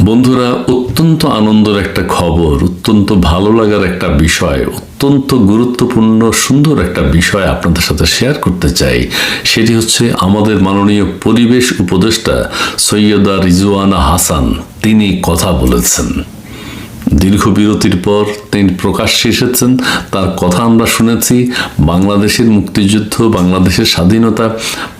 বন্ধুরা, অত্যন্ত আনন্দের একটা খবর, অত্যন্ত ভালো লাগার একটা বিষয়, অত্যন্ত গুরুত্বপূর্ণ, সুন্দর একটা বিষয় আপনাদের সাথে শেয়ার করতে চাই। সেটি হচ্ছে আমাদের মাননীয় পরিবেশ উপদেষ্টা সৈয়দা রিজওয়ানা হাসান, তিনি কথা বলেছেন। দীর্ঘ বিরতির পর তিনি প্রকাশ্যে এসেছেন। তার কথা আমরা শুনেছি, বাংলাদেশের মুক্তিযুদ্ধ, বাংলাদেশের স্বাধীনতা,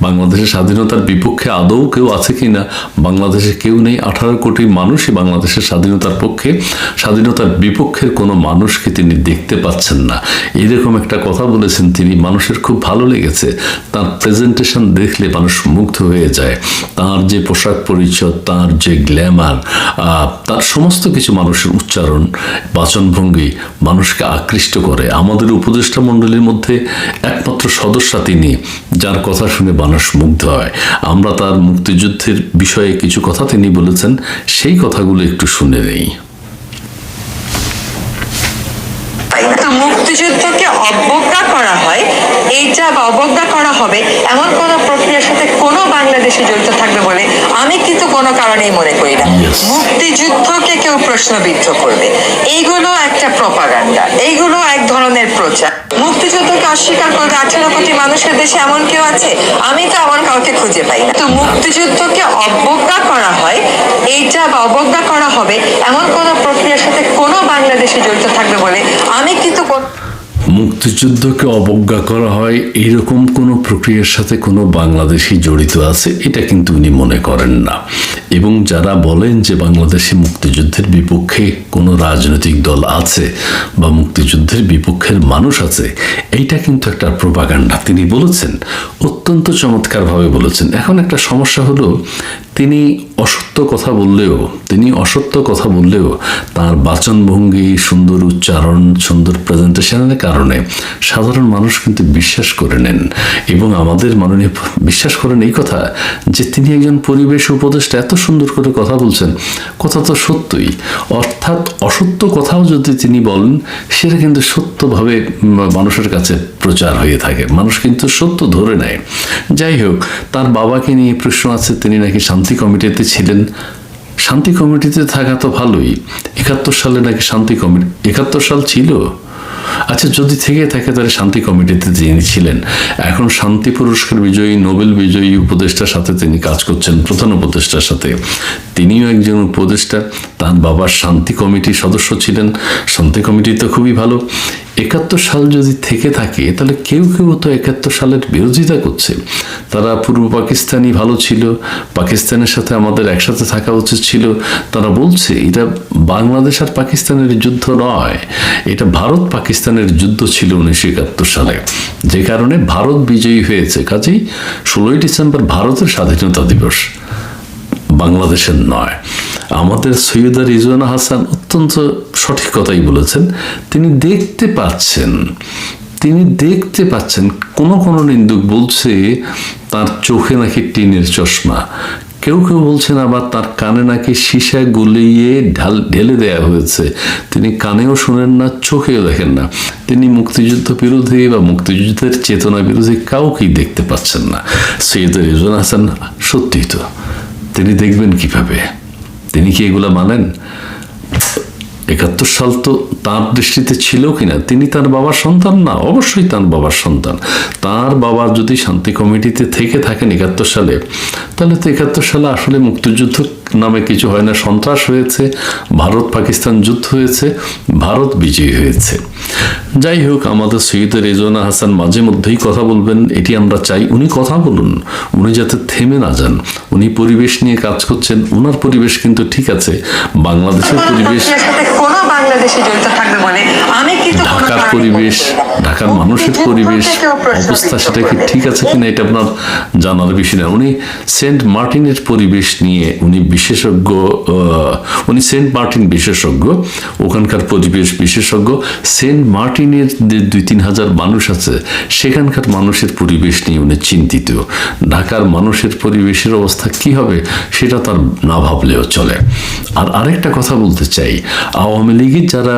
বাংলাদেশের স্বাধীনতার বিপক্ষে আদৌ কেউ আছে কি না বাংলাদেশে কেউ নেই। আঠারো কোটি মানুষই বাংলাদেশের স্বাধীনতার পক্ষে, স্বাধীনতার বিপক্ষের কোনো মানুষকে তিনি দেখতে পাচ্ছেন না। এরকম একটা কথা বলেছেন তিনি। মানুষের খুব ভালো লেগেছে। তার প্রেজেন্টেশন দেখলে মানুষ মুগ্ধ হয়ে যায়। তার যে পোশাক পরিচ্ছদ, তার যে গ্ল্যামার তার সমস্ত কিছু মানুষের উচ্চারণ, বাচনভঙ্গি মানুষকে আকৃষ্ট করে। আমাদের উপদেষ্টা মণ্ডলীর মধ্যে একমাত্র সদস্যা তিনি, যার কথা শুনে মানুষ মুগ্ধ হয়। আমরা তার মুক্তিযুদ্ধের বিষয়ে কিছু কথা তিনি বলেছেন, সেই কথাগুলো একটু শুনে নেই। মুক্তিযুদ্ধকে অবজ্ঞা করা হয় এইটা বা অবজ্ঞা করা হবে এমন কোন প্রক্রিয়ার সাথে কোনো বাংলাদেশে জড়িত থাকবে বলে আমি কিন্তু কোনো কারণেই মনে করি না। মুক্তিযুদ্ধকে কেউ প্রশ্নবিদ্ধ করবে। এইগুলো একটা প্রপাগান্ডা এইগুলো এক ধরনের প্রচার। মুক্তিযুদ্ধকে অস্বীকার করবে আঠারো কোটি মানুষের দেশে এমন কেউ আছে? আমি তো এমন কাউকে খুঁজে পাই না। তো মুক্তিযুদ্ধকে অবজ্ঞা করা হয় এইটা বা অবজ্ঞা করা হবে এমন কোন প্রক্রিয়ার সাথে কোনো বাংলাদেশে জড়িত থাকবে বলে মুক্তিযুদ্ধকে অবজ্ঞা করা হয় এইরকম কোনো প্রক্রিয়ার সাথে কোনো বাংলাদেশি জড়িত আছে? এটা কিন্তু উনি মনে করেন না। এবং যারা বলেন যে বাংলাদেশে মুক্তিযুদ্ধের বিপক্ষে কোনো রাজনৈতিক দল আছে বা মুক্তিযুদ্ধের বিপক্ষের মানুষ আছে, এইটা কিন্তু একটা প্রপাগান্ডা। তিনি বলেছেন, অত্যন্ত চমৎকারভাবে বলেছেন। এখন একটা সমস্যা হলো, তিনি অসত্য কথা বললেও, তিনি অসত্য কথা বললেও তার বাচনভঙ্গি, সুন্দর উচ্চারণ, সুন্দর প্রেজেন্টেশনের কারণে সাধারণ মানুষ কিন্তু বিশ্বাস করে নেন। এবং আমাদের মাননীয় বিশ্বাস করেন এই কথা যে তিনি একজন পরিবেশ উপদেষ্টা, এত সুন্দর করে কথা বলছেন, কথা তো সত্যই। অর্থাৎ অসত্য কথাও যদি তিনি বলেন, সেটা কিন্তু সত্যভাবে মানুষের কাছে প্রচার হয়ে থাকে। মানুষ কিন্তু সত্য ধরে নেয়। যাই হোক, তার বাবাকে নিয়ে প্রশ্ন আছে, তিনি নাকি শান্তি কমিটিতে ছিলেন, শান্তি কমিটিতে থাকা তো ভালোই। একাত্তর সালে নাকি শান্তি কমিটি, একাত্তর সাল ছিল? আচ্ছা যদি থেকে থাকে তাহলে শান্তি কমিটিতে তিনি ছিলেন, এখন শান্তি পুরস্কার বিজয়ী, নোবেল বিজয়ী উপদেষ্টার সাথে তিনি কাজ করছেন, প্রধান উপদেষ্টার সাথে। তিনিও একজন উপদেষ্টা, তার বাবার শান্তি কমিটির সদস্য ছিলেন। শান্তি কমিটি তো খুবই ভালো। একাত্তর সাল যদি থেকে থাকে, তাহলে কেউ কেউ তো একাত্তর সালের বিরোধিতা করছে। তারা পূর্ব পাকিস্তানি ভালো ছিল, পাকিস্তানের সাথে আমাদের একসাথে থাকা উচিত ছিল। তারা বলছে, এটা বাংলাদেশ আর পাকিস্তানের যুদ্ধ নয়, এটা ভারত পাকিস্তানের যুদ্ধ ছিল উনিশশো একাত্তর সালে। যে কারণে ভারত বিজয়ী হয়েছে। কাজেই ষোলোই ডিসেম্বর ভারতের স্বাধীনতা দিবস, বাংলাদেশের নয়। আমাদের সৈয়দা রিজওয়ানা হাসান অত্যন্ত সঠিক কথাই বলেছেন। তিনি দেখতে পাচ্ছেন, তিনি দেখতে পাচ্ছেন, কোন কোন নিন্দুক বলছে তার চোখে নাকি টিনের চশমা। কেউ কেউ বলছেন আবার তার কানে নাকি সীসা গুলিয়ে ঢাল, ঢেলে দেয়া হয়েছে। তিনি কানেও শোনেন না, চোখেও দেখেন না। তিনি মুক্তিযুদ্ধ বিরোধী বা মুক্তিযুদ্ধের চেতনা বিরোধী কাউকেই দেখতে পাচ্ছেন না। সৈয়দ রিজওয়ান হাসান সত্যিই তো। তিনি দেখবেন কীভাবে? তিনি কি এগুলো মানেন? একাত্তর সাল তো তার দৃষ্টিতে ছিল কিনা? তিনি তার বাবার সন্তান না, অবশ্যই তার বাবার সন্তান। তার বাবা যদি শান্তি কমিটিতে থেকে থাকেন একাত্তর সালে, তাহলে তো একাত্তর সালে আসলে মুক্তিযুদ্ধ নামে কিছু হয় না। সন্ত্রাস হয়েছে ভারত পাকিস্তান যুদ্ধ হয়েছে, ভারত বিজয়ী হয়েছে। যাই হোক আমাদের সৈয়দ রেজওয়ানা হাসান মাঝে মধ্যেই কথা বলবেন এটি আমরা চাই উনি কথা বলুন উনি যাতে থেমে না যান উনি পরিবেশ নিয়ে কাজ করছেন উনার পরিবেশ কিন্তু ঠিক আছে বাংলাদেশের পরিবেশ বাংলাদেশি জড়িত থাকবে বলে আমি কিন্তু ঢাকার পরিবেশ। ঢাকার মানুষের পরিবেশ অবস্থা সেটা কি ঠিক আছে কিনা এটা আপনার জানার বিষয় না। উনি সেন্ট মার্টিনের পরিবেশ নিয়ে উনি বিশেষজ্ঞ উনি সেন্ট মার্টিন বিশেষজ্ঞ ওখানকার পরিবেশ বিশেষজ্ঞ সেন্ট মার্টিনের যে দুই তিন হাজার মানুষ আছে সেখানকার মানুষের পরিবেশ নিয়ে উনি চিন্তিত। ঢাকার মানুষের পরিবেশের অবস্থা কি হবে সেটা তার না ভাবলেও চলে। আর আরেকটা কথা বলতে চাই আওয়ামী লীগের যারা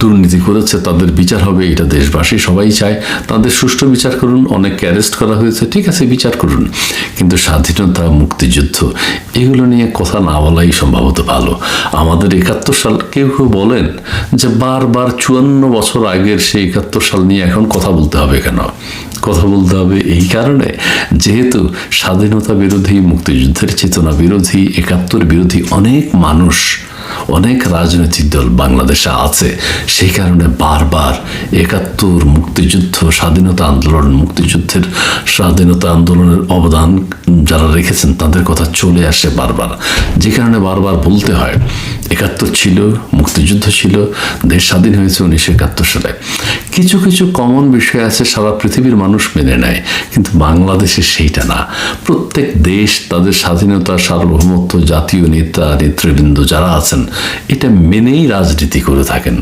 দুর্নীতি করেছে, তাদের বিচার হবে এটা দেশবাসী সবাই চায়। তাদের সুষ্ঠু বিচার করুন, অনেককে অ্যারেস্ট করা হয়েছে, ঠিক আছে, বিচার করুন। কিন্তু স্বাধীনতা, মুক্তিযুদ্ধ, এগুলো নিয়ে কথা না বলাই সম্ভবত ভালো। আমাদের একাত্তর সাল, কেউ কেউ বলেন যে বারবার চুয়ান্ন বছর আগের সেই একাত্তর সাল নিয়ে এখন কথা বলতে হবে কেন? কথা বলতে হবে এই কারণে, যেহেতু স্বাধীনতা বিরোধী, মুক্তিযুদ্ধের চেতনা বিরোধী, একাত্তর বিরোধী অনেক মানুষ, অনেক রাজনৈতিক দল বাংলাদেশে আছে, সেই কারণে বারবার একাত্তর মুক্তিযুদ্ধ, স্বাধীনতা আন্দোলন, মুক্তিযুদ্ধের স্বাধীনতা আন্দোলনের অবদান যারা রেখেছেন তাদের কথা চলে আসে বারবার। যে কারণে বারবার বলতে হয় একাত্তর ছিল, মুক্তিযুদ্ধ ছিল, দেশ স্বাধীন হয়েছে উনিশশো একাত্তর সালে। কিছু কিছু কমন বিষয় আছে, সারা পৃথিবীর মানুষ মেনে নেয়, কিন্তু বাংলাদেশে সেইটা না। প্রত্যেক দেশ তাদের স্বাধীনতা, সার্বভৌমত্ব, জাতীয় নেতা, নেতৃবৃন্দ যারা আছেন, এটা মেনেই রাজনীতি করে থাকেন।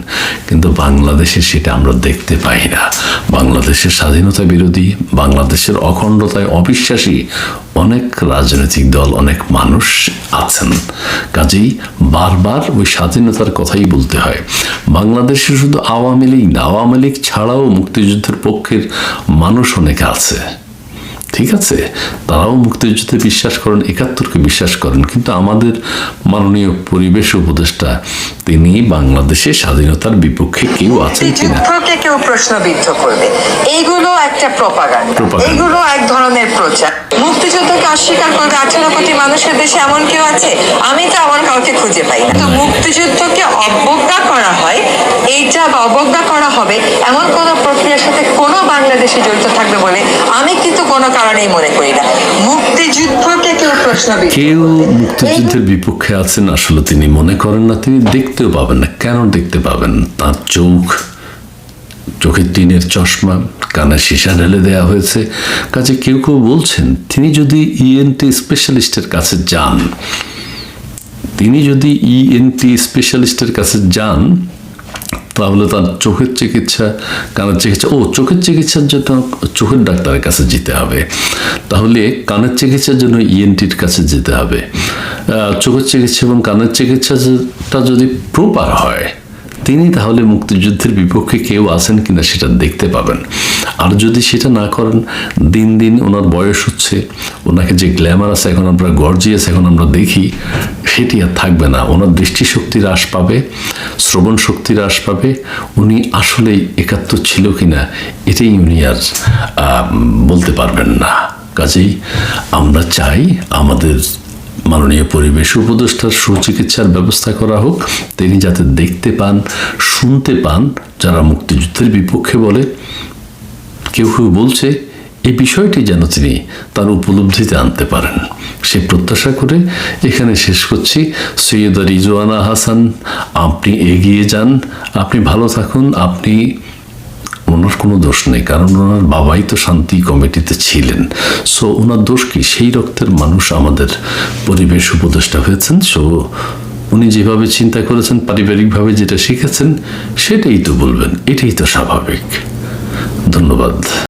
কিন্তু বাংলাদেশে সেটা আমরা দেখতে পাই না। বাংলাদেশের স্বাধীনতা বিরোধী, বাংলাদেশের অখণ্ডতায় অবিশ্বাসী অনেক রাজনৈতিক দল, অনেক মানুষ আছেন। কাজেই বারবার ওই স্বাধীনতার কথাই বলতে হয়। বাংলাদেশে শুধু আওয়ামী লীগ না, আওয়ামী লীগ ছাড়াও মুক্তিযুদ্ধের পক্ষের মানুষ অনেক আছে। ঠিক আছে তারাও মুক্তিযুদ্ধে বিশ্বাস করেন একাত্তরকে বিশ্বাস করেন কিন্তু আমাদের মাননীয় পরিবেশ উপদেষ্টা তিনি বাংলাদেশে স্বাধীনতার বিপক্ষে কেউ আছেন কিনা? কেউ প্রশ্নবিদ্ধ করবে। এইগুলো একটা প্রপাগান্ডা এইগুলো এক ধরনের প্রচার। মুক্তিযুদ্ধকে অস্বীকার করবে আঠারো কোটি মানুষের দেশে এমন কেউ আছে? আমি তো আমার কাউকে খুঁজে পাই না। তো মুক্তিযুদ্ধকে অবজ্ঞা করা হয় এইটা বা অবজ্ঞা করা হবে, এমন কোন প্রক্রিয়ার সাথে কোনো বাংলাদেশে জড়িত থাকবে বলে আমি কিন্তু কোনো কারণেই মনে করি না। মুক্তিযুদ্ধকে কেউ প্রশ্নবিদ্ধ কেউ মুক্তিযুদ্ধের বিপক্ষে আছেন, আসলে তিনি মনে করেন না, তিনি দেখতেও পাবেন না। কেন দেখতে পাবেন? তার চোখ, চোখের টিনের চশমা কানে সীসা ঢেলে দেওয়া হয়েছে। কাজে কেউ কেউ বলছেন, তিনি যদি ইএনটি স্পেশালিস্টের কাছে যান, তিনি যদি ইএনটি স্পেশালিস্টের কাছে যান তাহলে তার চোখের চিকিৎসা, কানের চিকিৎসা, ও চোখের চিকিৎসার জন্য চোখের ডাক্তারের কাছে যেতে হবে। তাহলে কানের চিকিৎসার জন্য ইএনটির কাছে যেতে হবে। চোখের চিকিৎসা এবং কানের চিকিৎসাটা যদি প্রপার হয়, তিনি তাহলে মুক্তিযুদ্ধের বিপক্ষে কেউ আছেন কিনা সেটা দেখতে পাবেন। আর যদি সেটা না করেন, দিন দিন ওনার বয়স হচ্ছে, ওনাকে যে গ্ল্যামার আছে এখন আমরা গর্জিয়াস এখন আমরা দেখি, সেটি আর থাকবে না। ওনার দৃষ্টিশক্তি হ্রাস পাবে, শ্রবণ শক্তি হ্রাস পাবে, উনি আসলেই একাত্তর ছিল কিনা, এটাই উনি আর বলতে পারবেন না। কাজেই আমরা চাই আমাদের মাননীয় পরিবেশ উপদেষ্টার সুচিকিৎসার ব্যবস্থা করা হোক, তিনি যাতে দেখতে পান, শুনতে পান, যারা মুক্তিযুদ্ধের বিপক্ষে বলে কেউ কেউ বলছে এই বিষয়টি যেন তিনি তার উপলব্ধিতে আনতে পারেন। সে প্রত্যাশা করে এখানে শেষ করছি। সৈয়দা রিজওয়ানা হাসান, আপনি এগিয়ে যান, আপনি ভালো থাকুন, আপনি, ওনার কোনো দোষ নেই, কারণ ওনার বাবাই তো শান্তি কমিটিতে ছিলেন। সো, ওনার দোষ কি? সেই রক্তের মানুষ আমাদের পরিবেশ উপদেষ্টা হয়েছেন, সো, উনি যেভাবে চিন্তা করেছেন, পারিবারিকভাবে যেটা শিখেছেন, সেটাই তো বলবেন, এটাই তো স্বাভাবিক। ধন্যবাদ।